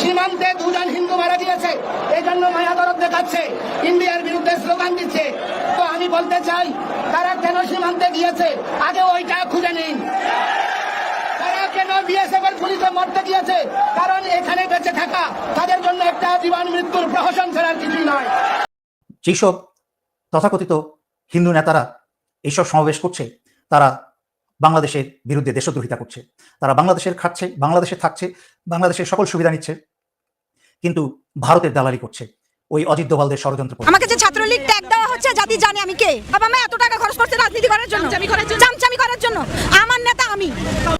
সীমান্তে দুজন হিন্দু মারা গিয়েছে। এই মায়া দরদ দেখাচ্ছে। ইন্ডিয়ার বিরুদ্ধে স্লোগান দিচ্ছে। তো আমি বলতে চাই, তারা কেন সীমান্তে গিয়েছে? আগে ওইটা খুঁজে নিন। কেন গিয়েছে? কারণ এখানে বেঁচে থাকা, তাদের জন্য একটা জীবন মৃত্যুর প্রহসন ছাড়ার কিছুই নয়। যেসব তথাকথিত হিন্দু নেতারা এইসব সমাবেশ করছে, তারা বাংলাদেশের বিরুদ্ধে দেশদ্রোহিতা করছে। তারা বাংলাদেশের খাচ্ছে বাংলাদেশে থাকছে বাংলাদেশের সকল সুবিধা নিচ্ছে কিন্তু ভারতের দালালি করছে। ওই অজিত দোভালদের ষড়যন্ত্র আমাকে যে ছাত্রলীগ ট্যাগ দেওয়া হচ্ছে জাতি জানে আমি কে। বাবা মা এত টাকা খরচ করছে রাজনীতি করার জন্য। চামচামি করার জন্য। চামচামি করার জন্য। আমার নেতা আমি।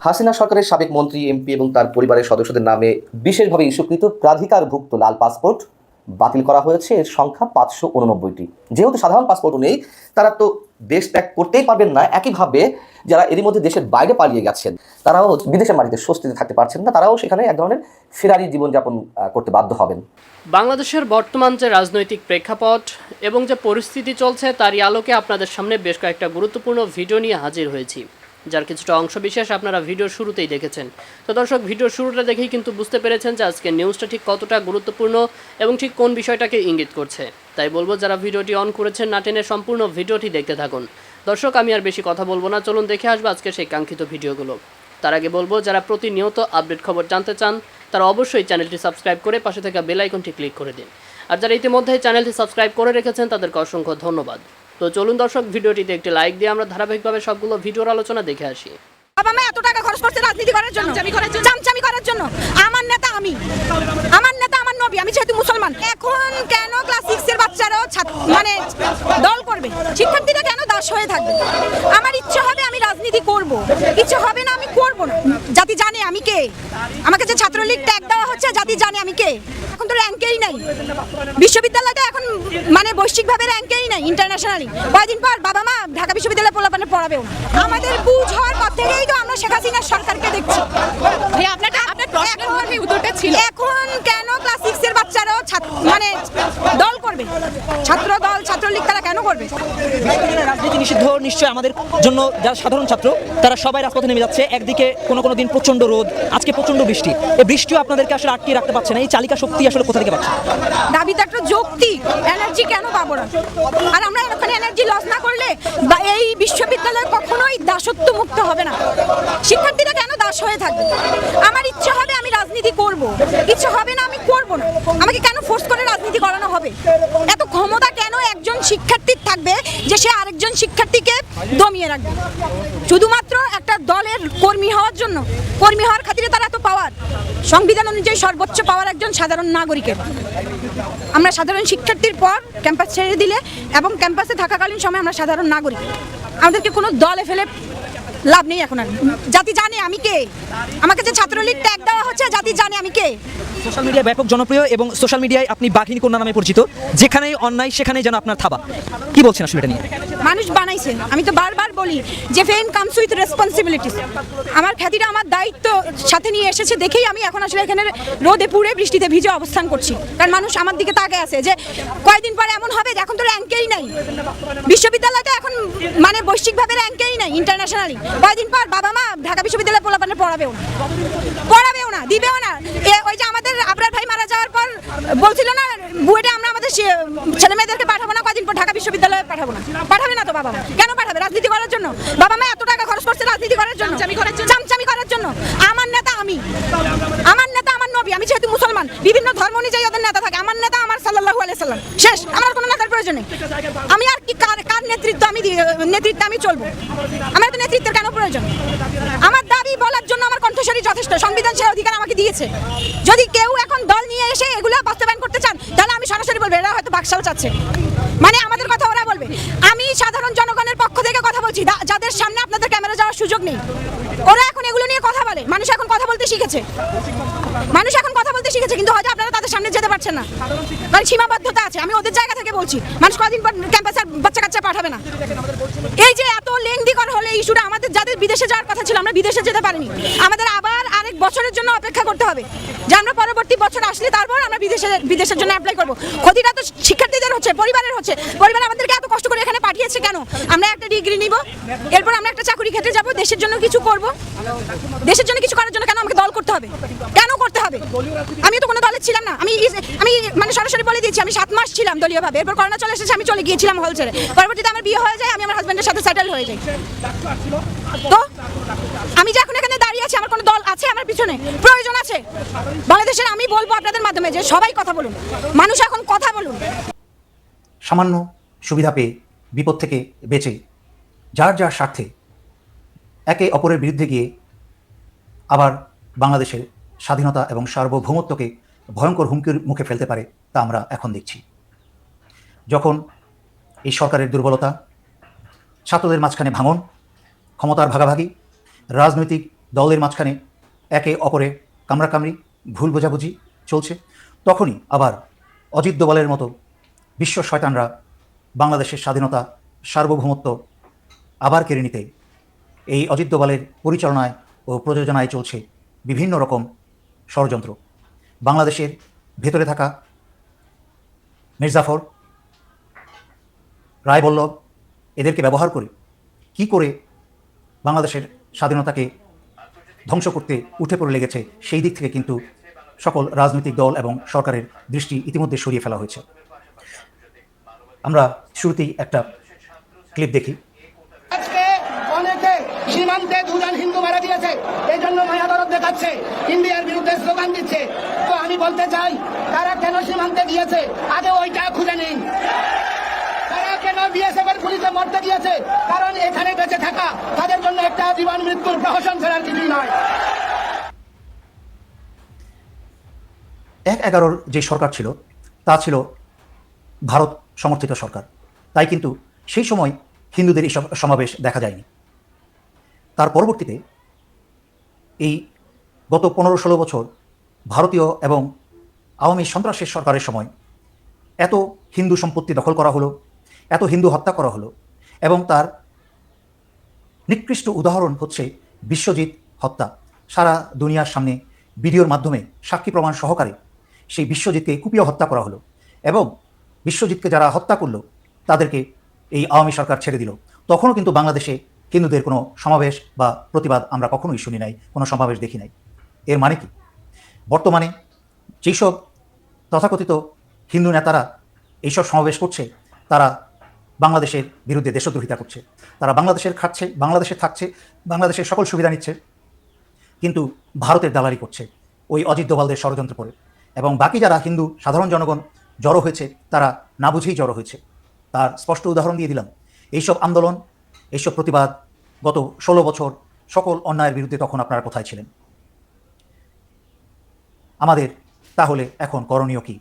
হাসিনা সরকারের সাবেক মন্ত্রী এমপি এবং তার পরিবারের সদস্যদের নামে বিশেষভাবে ইস্যুকৃত প্রাধিকারভুক্ত লাল পাসপোর্ট বাতিল করা হয়েছে। এর সংখ্যা পাঁচশো উননব্বইটি। যেহেতু সাধারণ পাসপোর্টও নেই তারা তো দেশ ত্যাগ করতেই পারবেন না। একইভাবে যারা এরই মধ্যে দেশের বাইরে পালিয়ে গেছেন, তারাও বিদেশের মাটিতে স্বস্তিতে থাকতে পারছেন না। তারাও সেখানে এক ধরনের ফেরারি জীবনযাপন করতে বাধ্য হবেন। বাংলাদেশের বর্তমান যে রাজনৈতিক প্রেক্ষাপট এবং যে পরিস্থিতি চলছে, তারই আলোকে আপনাদের সামনে বেশ কয়েকটা গুরুত্বপূর্ণ ভিডিও নিয়ে হাজির হয়েছি। যার কিছুটা অংশ বিশেষ আপনারা ভিডিওর শুরুতেই দেখেছেন। তো দর্শক, ভিডিওর শুরুটা দেখেই কিন্তু বুঝতে পেরেছেন যে আজকে নিউজটা ঠিক কতটা গুরুত্বপূর্ণ এবং ঠিক কোন বিষয়টাকে ইঙ্গিত করছে। তাই বলব, যারা ভিডিওটি অন করেছেন না টেনে সম্পূর্ণ ভিডিওটি দেখতে থাকুন। দর্শক, আমি আর বেশি কথা বলব না। চলুন দেখে আসব আজকে সেই কাঙ্ক্ষিত ভিডিওগুলো। তার আগে বলব, যারা প্রতিনিয়ত আপডেট খবর জানতে চান, তারা অবশ্যই চ্যানেলটি সাবস্ক্রাইব করে পাশে থাকা বেল আইকনটি ক্লিক করে দিন। আর যারা ইতিমধ্যে চ্যানেলটি সাবস্ক্রাইব করে রেখেছেন, তাদেরকে অসংখ্য ধন্যবাদ। তো চলুন দর্শক ভিডিওটিতে একটি লাইক দিয়ে আমরা ধারাবাহিকভাবে সবগুলো ভিডিওর আলোচনা দেখে আসি। বাবা মা এত টাকা খরচ করছে রাজনীতি করার জন্য? চামচামি করার জন্য। চামচামি করার জন্য? আমার নেতা আমি। আমার নেতা আমার নবী আমি যেহেতু মুসলমান। এখন কেন ক্লাস সিক্স এর বাচ্চারাও মানে দল করবে? শিক্ষার্থীরা কেন দাস হয়ে থাকবে? আমার ইচ্ছা রাজনীতি করব? ইচ্ছে হবে না আমি করব না। জাতি জানে আমি কে। আমাকে যে ছাত্রলীগ ট্যাগ দেওয়া হচ্ছে জাতি জানে আমি কে। এখন তো র্যাঙ্কেই নাই। বিশ্ববিদ্যালয়তে এখন মানে বৈশ্বিকভাবে র্যাঙ্কেই নাই ইন্টারন্যাশনালি কয়দিন পর বাবা মা ঢাকা বিশ্ববিদ্যালয়ে পোলাপানে পড়াবেও আমাদের বুঝ হওয়ার পর থেকেই তো আমরা শেখ হাসিনার সরকারকে দেখছি। এখন কেন ক্লাস সিক্স এর বাচ্চারাও ছাত্র- মানে দল করবে? ছাত্র দল করবে? রাজনীতি নিষিদ্ধ নিশ্চয় আমাদের জন্য যারা সাধারণ ছাত্র, তারা সবাই রাজপথে নেমে যাচ্ছে। একদিকে কোনো কোনো দিন প্রচণ্ড রোদ, আজকে প্রচণ্ড বৃষ্টি। এই বৃষ্টিও আপনাদেরকে আসলে আটকে রাখতে পারছে না। এই চালিকা শক্তি আসলে কোথা থেকে পাচ্ছে? দাবি তো একটা যৌক্তিক এনার্জি কেন পাবো না? আর আমরা এখানে এনার্জি লস না করলে এই বিশ্ববিদ্যালয় কখনোই দাসত্ব মুক্ত হবে না। শিক্ষার্থীরা কেন দাস হয়ে থাকবে? আমার ইচ্ছে হবে আমি রাজনীতি করব। ইচ্ছে হবে না আমি করব না। আমাকে কেন ফোর্স করে রাজনীতি করানো হবে? ক্ষমতা কেন একজন শিক্ষার্থীর থাকবে যে সে আরেকজন শিক্ষার্থীকে দমিয়ে রাখবে? শুধুমাত্র একটা দলের কর্মী হওয়ার জন্য। কর্মী হওয়ার খাতিরে তারা এত পাওয়ার সংবিধান অনুযায়ী সর্বোচ্চ পাওয়ার একজন সাধারণ নাগরিকের। আমরা সাধারণ শিক্ষার্থীর পর ক্যাম্পাস ছেড়ে দিলে এবং ক্যাম্পাসে থাকাকালীন সময় আমরা সাধারণ নাগরিক। আমাদেরকে কোনো দলে ফেলে লাভ নেই এখন আর। জাতি জানে আমি কে। আমাকে যে ছাত্রলীগ ট্যাগ দেওয়া হচ্ছে জাতি জানে আমি কে। সোশ্যাল মিডিয়া ব্যাপক জনপ্রিয় এবং সোশ্যাল মিডিয়ায় আপনি বাঘিনী কন্যা নামে পরিচিত যেখানে অন্যায় সেখানে যেন আপনার থাবা। কি বলছেন আসলে এটা নিয়ে? মানুষ বানাইছে। আমি তো বারবার বলি যে ফেম কামস উইথ রেসপন্সিবিলিটিস আমার খ্যাতিটা আমার দায়িত্ব সাথে নিয়ে এসেছে দেখেই আমি এখন আসলে এখানে রোদে পুড়ে বৃষ্টিতে ভিজে অবস্থান করছি। কারণ মানুষ আমার দিকে তাকে আছে যে কয়দিন পরে এমন হবে যে এখন তো র্যাঙ্কেই নাই। বিশ্ববিদ্যালয়তে এখন মানে বৈশ্বিকভাবে র্যাঙ্কেই নাই ইন্টারন্যাশনালি কয়দিন পর বাবা মা ঢাকা বিশ্ববিদ্যালয়ে পোলাপানে পড়াবেও না। পড়াবেও না দিবেও না। ওই যে আমাদের আবরার ভাই মারা যাওয়ার পর বলছিল না বুয়েটে আমরা আমাদের ছেলে মেয়েদেরকে পাঠাবো না কয়দিন পর ঢাকা বিশ্ববিদ্যালয়ে পাঠাবো না। পাঠাবে না তো বাবা মা? কেন পাঠাবে? রাজনীতি করার জন্য। বাবা মা এত টাকা খরচ করছে রাজনীতি করার জন্য। চামচামি করার জন্য। আমার নেতা আমি। আমার নেতা আমার নবী। আমি যেহেতু মুসলমান বিভিন্ন ধর্ম অনুযায়ী ওদের নেতা থাকে। আমার নেতা আমার সাল্লাল্লাহু আলাইহি সাল্লাম। শেষ। আমার প্রয়োজন আমি আর কি কার কার নেতৃত্ব আমি নেতৃত্বে আমি চলবো? আমার তো নেতৃত্বের কেন প্রয়োজন? আমার দাবি বলার জন্য আমার কণ্ঠস্বরী যথেষ্ট। সংবিধান সে অধিকার আমাকে দিয়েছে। যদি কেউ এখন দল নিয়ে এসে এগুলো বাস্তবায়ন করতে চান, তাহলে আমি সরাসরি বলব, এরা হয়তো বাকশাল চাচ্ছে। মানে আমাদের কথা ওরা বলবে। আমি সাধারণ জনগণের পক্ষ থেকে কথা বলছি যাদের সামনে আপনাদের ক্যামেরা যাওয়ার সুযোগ নেই। ওরা এখন এগুলো নিয়ে কথা বলে। মানুষ এখন কথা বলতে শিখেছে। মানুষ এখন কথা শিখেছে, কিন্তু হয়তো আপনারা তাদের সামনে যেতে পারছেন না। কারণ সীমাবদ্ধতা আছে, আমি ওদের জায়গা থেকে বলছি। মানুষ কদিন পর ক্যাম্পাসে বাচ্চা কাচ্চা পাঠাবে না। এই যে এত লেংদিকর হলে ইস্যুটা আমাদের যাদের বিদেশে যাওয়ার কথা ছিল, আমরা বিদেশে যেতে পারিনি। আমাদের আবার আরেক বছরের জন্য অপেক্ষা করতে হবে। যে আমরা পরবর্তী বছর আসলে তারপর আমরা বিদেশে, বিদেশের জন্য অ্যাপ্লাই করব। ক্ষতিটা তো শিক্ষার্থীদের হচ্ছে, পরিবারের হচ্ছে। পরিবার আমাদেরকে এত কষ্ট করে এখানে পাঠিয়েছে কেন? আমরা একটা ডিগ্রি নিব, এরপর আমরা একটা চাকরি ক্ষেত্রে যাব, দেশের জন্য কিছু করব। দেশের জন্য কিছু করার জন্য কেন আমাকে দল করতে হবে? কেন করতে আমি তো কোনো দলের ছিলাম না। আমি আমি মানে সরাসরি বলে দিয়েছি আমি সাত মাস ছিলাম দলীয়ভাবে। এরপর করোনা চলে এসেছে আমি চলে গিয়েছিলাম হল ছেড়ে। পরবর্তীতে আমার বিয়ে হয়ে যায় আমি আমার হাজব্যান্ডের সাথে সেটেল হয়ে যাই। তো? আমি যে এখন এখানে দাঁড়িয়ে আছি আমার কোনো দল আছে আমার পিছনে? প্রয়োজন আছে? বাংলাদেশের আমি বলব আপনাদের মাধ্যমে যে সবাই কথা বলুন। মানুষ এখন কথা বলুন। সামান্য সুবিধা পেয়ে বিপদ থেকে বেঁচে যার যার স্বার্থে একে অপরের বিরুদ্ধে গিয়ে আবার বাংলাদেশের স্বাধীনতা এবং সার্বভৌমত্বকে ভয়ঙ্কর হুমকির মুখে ফেলতে পারে তা আমরা এখন দেখছি। যখন এই সরকারের দুর্বলতা, ছাত্রদের মাঝখানে ভাঙন, ক্ষমতার ভাগাভাগি, রাজনৈতিক দলের মাঝখানে একে অপরে কামড়াকামড়ি, ভুল বোঝাবুঝি চলছে, তখনই আবার অজিত দোবালের মতো বিশ্ব শয়তানরা বাংলাদেশের স্বাধীনতা, সার্বভৌমত্ব আবার কেড়ে নিতে এই অজিত দোবালের পরিচালনায় ও প্রযোজনায় চলছে বিভিন্ন রকম ষড়যন্ত্র। বাংলাদেশের ভেতরে থাকা মির্জাফর, রায়বল্লভ, এদেরকে ব্যবহার করে কি করে বাংলাদেশের স্বাধীনতাকে ধ্বংস করতে উঠে পড়ে লেগেছে সেই দিক থেকে কিন্তু সকল রাজনৈতিক দল এবং সরকারের দৃষ্টি ইতিমধ্যে সরিয়ে ফেলা হয়েছে। আমরা শুরুতেই একটা ক্লিপ দেখি। সীমান্তে দুজন হিন্দু মারা গিয়েছে। এই জন্য মায়াদরদ দেখাচ্ছে। ইন্ডিয়ার বিরুদ্ধে স্লোগান দিচ্ছে। তো আমি বলতে চাই, তারা কেন সীমান্তে গিয়েছে? আগে ওইটা খুঁজে নিন। এক এগারোর যে সরকার ছিল, তা ছিল ভারত সমর্থিত সরকার। তাই কিন্তু সেই সময় হিন্দুদের এই সমাবেশ দেখা যায়নি। তার পরবর্তীতে এই গত পনেরো ষোলো বছর ভারতীয় এবং আওয়ামী সন্ত্রাসের সরকারের সময় এত হিন্দু সম্পত্তি দখল করা হলো, এত হিন্দু হত্যা করা হলো এবং তার নিকৃষ্ট উদাহরণ হচ্ছে বিশ্বজিৎ হত্যা। সারা দুনিয়ার সামনে ভিডিওর মাধ্যমে সাক্ষী প্রমাণ সহকারে সেই বিশ্বজিৎকে কুপিয়ে হত্যা করা হলো এবং বিশ্বজিৎকে যারা হত্যা করল, তাদেরকে এই আওয়ামী সরকার ছেড়ে দিল। তখনও কিন্তু বাংলাদেশে হিন্দুদের কোনো সমাবেশ বা প্রতিবাদ আমরা কখনোই শুনি নাই, কোনো সমাবেশ দেখি নাই। এর মানে কি? বর্তমানে যেসব তথাকথিত হিন্দু নেতারা এইসব সমাবেশ করছে, তারা বাংলাদেশের বিরুদ্ধে দেশদ্রোহিতা করছে। তারা বাংলাদেশের খাচ্ছে, বাংলাদেশে থাকছে, বাংলাদেশের সকল সুবিধা নিচ্ছে, কিন্তু ভারতের দালালি করছে ওই অজিত দোভালদের ষড়যন্ত্র করে। এবং বাকি যারা হিন্দু সাধারণ জনগণ জড়ো হয়েছে, তারা না বুঝেই জড়ো হয়েছে। তার স্পষ্ট উদাহরণ দিয়ে দিলাম। এইসব আন্দোলন এইসব প্রতিবাদ গত ষোলো বছর সকল অন্যায়ের বিরুদ্ধে তখন আপনারা কোথায় ছিলেন? আমাদের তাহলে এখন করণীয় কি?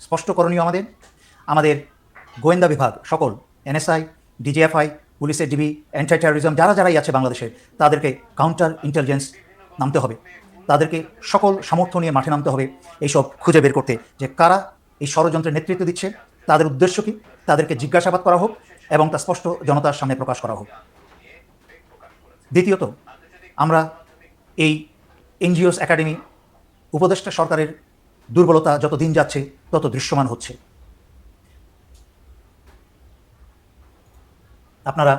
স্পষ্ট করণীয় আমাদের? আমাদের গোয়েন্দা বিভাগ, সকল এনএসআই, ডিজিএফআই, পুলিশের ডিবি অ্যান্টি টেরোরিজম যারা যারাই আছে বাংলাদেশে, তাদেরকে কাউন্টার ইন্টেলিজেন্স নামতে হবে। তাদেরকে সকল সামর্থ্য নিয়ে মাঠে নামতে হবে এইসব খুঁজে বের করতে। যে কারা এই ষড়যন্ত্রের নেতৃত্ব দিচ্ছে, তাদের উদ্দেশ্য কী? তাদেরকে জিজ্ঞাসাবাদ করা হোক এবং তা স্পষ্ট জনতার সামনে প্রকাশ করা হোক। দ্বিতীয়ত, আমরা এই এনজিওস একাডেমি উপদেষ্টা সরকারের দুর্বলতা যত দিন যাচ্ছে, তত দৃশ্যমান হচ্ছে। আপনারা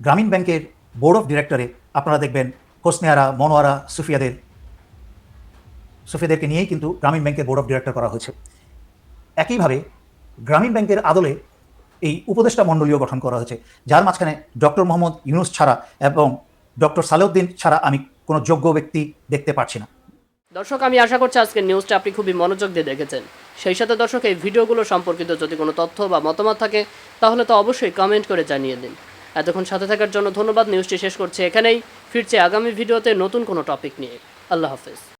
গ্রামীণ ব্যাংকের বোর্ড অফ ডিরেক্টরে আপনারা দেখবেন হোসনেয়ারা, মনোয়ারা, সুফিয়াদের, সুফিয়াদেরকে নিয়েই কিন্তু গ্রামীণ ব্যাংকের বোর্ড অফ ডিরেক্টর করা হয়েছে। একইভাবে গ্রামীণ ব্যাংকের আদলে এই উপদেষ্টা মণ্ডলীয় গঠন করা হয়েছে। যার মাঝখানে ডক্টর মোহাম্মদ ইউনুস ছাড়া এবং ডক্টর সালেউদ্দিন ছাড়া আমি কোনো যোগ্য ব্যক্তি দেখতে পাচ্ছি না। দর্শক, আমি আশা করছি আজকের নিউজটা আপনি খুবই মনোযোগ দিয়ে দেখেছেন। সেই সাথে দর্শক, এই ভিডিওগুলো সম্পর্কিত যদি কোনো তথ্য বা মতামত থাকে, তাহলে তো অবশ্যই কমেন্ট করে জানিয়ে দিন। এতক্ষণ সাথে থাকার জন্য ধন্যবাদ। নিউজটি শেষ করছি এখানেই। ফিরছে আগামী ভিডিওতে নতুন কোনো টপিক নিয়ে। আল্লাহ হাফেজ।